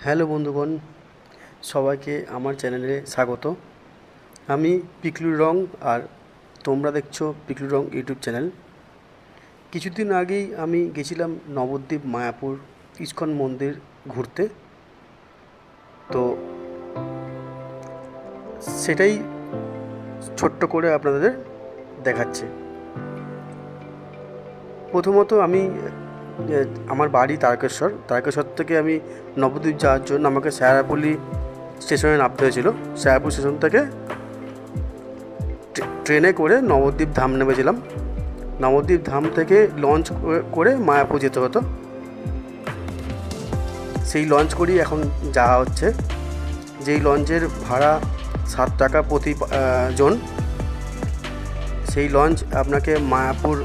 Hello বন্ধুগণ, সবাইকে আমার চ্যানেলে স্বাগত। আমি পিকলুর রং আর তোমরা দেখছ পিকলুর রং ইউটিউব চ্যানেল। কিছুদিন আগেই আমি গেছিলাম নবদ্বীপ মায়াপুর ইস্কন মন্দির ঘুরতে। তো সেটাই ছোট্ট করে আপনাদের দেখাচ্ছি। প্রথমত আমি আমার বাড়ি তারকেশ্বর। তারকেশ্বর থেকে আমি নবদ্বীপ যাওয়ার জন্য আমাকে সায়ারাপল্লি স্টেশনে নামতে হয়েছিল। সায়ারপুর স্টেশন থেকে ট্রেনে করে নবদ্বীপ ধাম নেমেছিলাম। নবদ্বীপ ধাম থেকে লঞ্চ করে মায়াপুর যেতে হতো। সেই লঞ্চ করেই এখন যাওয়া হচ্ছে। যেই লঞ্চের ভাড়া সাত টাকা প্রতি জন। সেই লঞ্চ আপনাকে মায়াপুর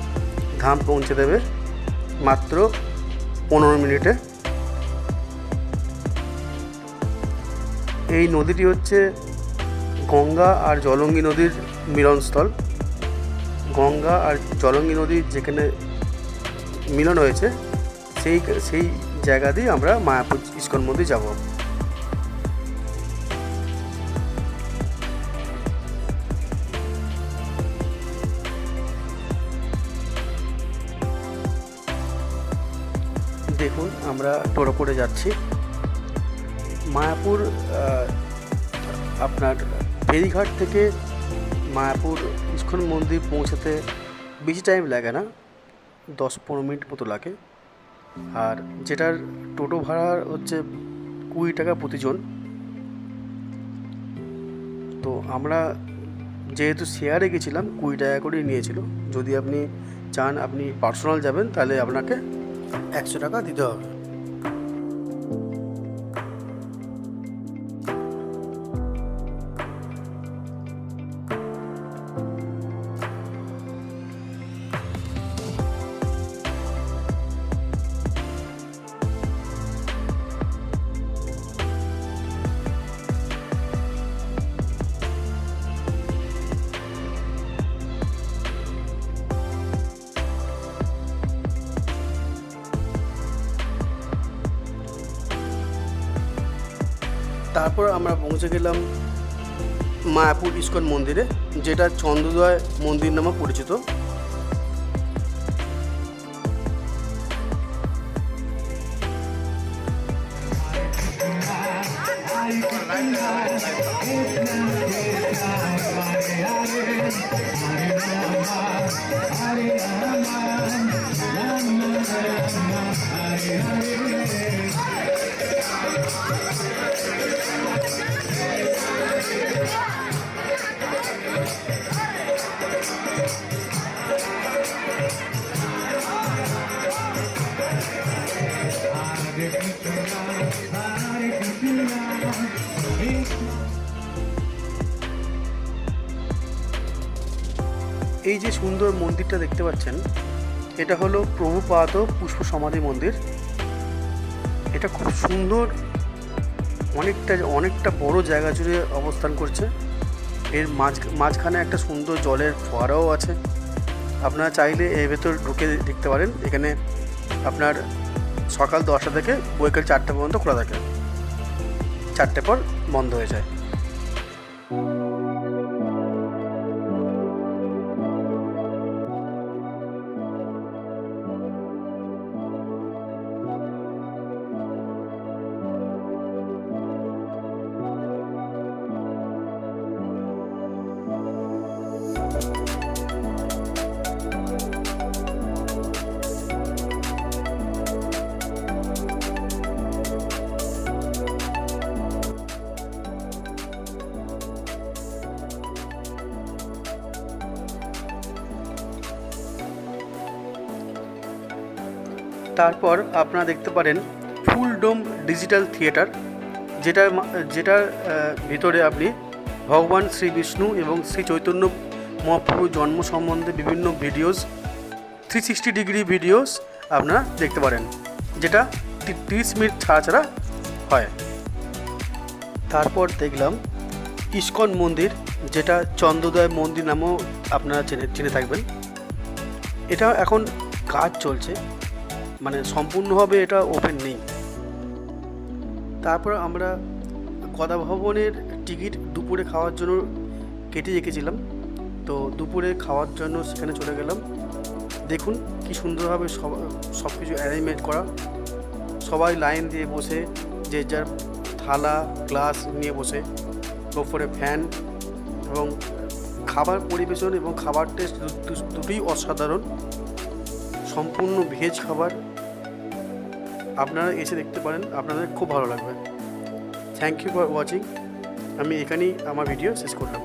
ধাম পৌঁছে দেবে। মাত্র পনেরো মিনিটে। এই নদীটি হচ্ছে গঙ্গা আর জলঙ্গি নদীর মিলনস্থল। গঙ্গা আর জলঙ্গি নদীর যেখানে মিলন হয়েছে, সেই সেই জায়গা দিয়ে আমরা মায়াপুর ইস্কন মন্দির যাব। দেখুন, আমরা টোটো করে যাচ্ছি। মায়াপুর আপনার ফেরিঘাট থেকে মায়াপুর ইস্কন মন্দির পৌঁছাতে বেশি টাইম লাগে না, দশ পনেরো মিনিট মতো লাগে। আর যেটার টোটো ভাড়া হচ্ছে কুড়ি টাকা প্রতিজন। তো আমরা যেহেতু শেয়ারে গেছিলাম, কুড়ি টাকা করেই নিয়েছিল। যদি আপনি চান আপনি পার্সোনাল যাবেন, তাহলে আপনাকে একশো টাকা দিতে হবে। তারপর আমরা পৌঁছে গেলাম মায়াপুর ইস্কন মন্দিরে যেটা চন্দ্রোদয় মন্দির নামে পরিচিত। এই যে সুন্দর মন্দিরটা দেখতে পাচ্ছেন, এটা হলো প্রভুপাত পুষ্প সমাধি মন্দির। এটা খুব সুন্দর, অনেকটা অনেকটা বড় জায়গা জুড়ে অবস্থান করছে। এর মাঝ, মাঝখানে একটা সুন্দর জলের ফোয়ারাও আছে। আপনারা চাইলে এর ভেতর ঢুকে দেখতে পারেন। এখানে আপনার সকাল দশটা থেকে বৈকাল চারটে পর্যন্ত খোলা থাকে। চারটে পর বন্ধ হয়ে যায়। তারপর আপনারা দেখতে পারেন ফুল ডোম ডিজিটাল থিয়েটার যেটার মা- যেটার ভিতরে আপনি ভগবান শ্রী বিষ্ণু এবং শ্রী চৈতন্য মহাপ্রভুর জন্ম সম্বন্ধে বিভিন্ন videos three sixty degree videos আপনারা দেখতে পারেন, যেটা তিরিশ মিনিট ছাড়া ছাড়া হয়। তারপর দেখলাম ইস্কন মন্দির, যেটা চন্দ্রোদয় মন্দির নামেও আপনারা চেনে, চিনে থাকবেন। এটা এখন কাজ চলছে। মানে সম্পূর্ণভাবে এটা ওপেন নেই। তারপর আমরা গদা ভবনের টিকিট দুপুরে খাওয়ার জন্য কেটে রেখেছিলাম। তো দুপুরে খাওয়ার জন্য সেখানে চলে গেলাম। দেখুন কি সুন্দরভাবে সব সব কিছু অ্যারেঞ্জমেন্ট করা। সবাই লাইন দিয়ে বসে, যে যার থালা গ্লাস নিয়ে বসে, ওপরে ফ্যান এবং খাবার পরিবেশন এবং খাবার টেস্ট দুটোই অসাধারণ। সম্পূর্ণ ভেজ খাবার আপনারা এসে দেখতে পারেন, আপনাদের খুব ভালো লাগবে। থ্যাংক ইউ ফর ওয়াচিং আমি এখানেই আমার ভিডিও শেষ করলাম।